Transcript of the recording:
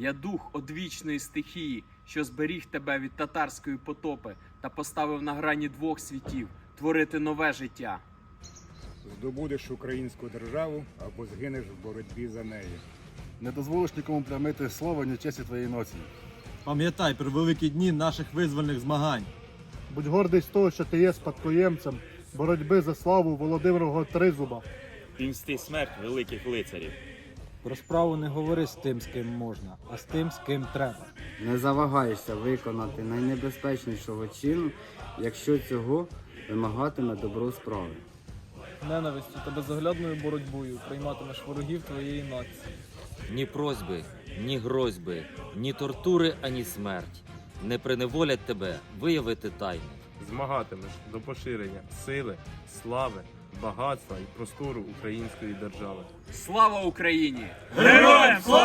Я дух одвічної стихії, що зберіг тебе від татарської потопи та поставив на грані двох світів творити нове життя. Здобудеш українську державу або згинеш в боротьбі за неї. Не дозволиш нікому плямити слово ні честі твоєї нації. Пам'ятай про великі дні наших визвольних змагань. Будь гордий з того, що ти є спадкоємцем боротьби за славу Володимирового Тризуба. Пімсти смерть великих лицарів. Про справу не говори з тим, з ким можна, а з тим, з ким треба. Не завагаєшся виконати найнебезпечнішого чину, якщо цього вимагатиме добро справи. Ненавистю та безоглядною боротьбою прийматимеш ворогів твоєї нації. Ні просьби, ні грозьби, ні тортури, ані смерть не приневолять тебе виявити тайну. Змагатимеш до поширення сили, слави, багатства і простору української держави. Слава Україні! Героям слава!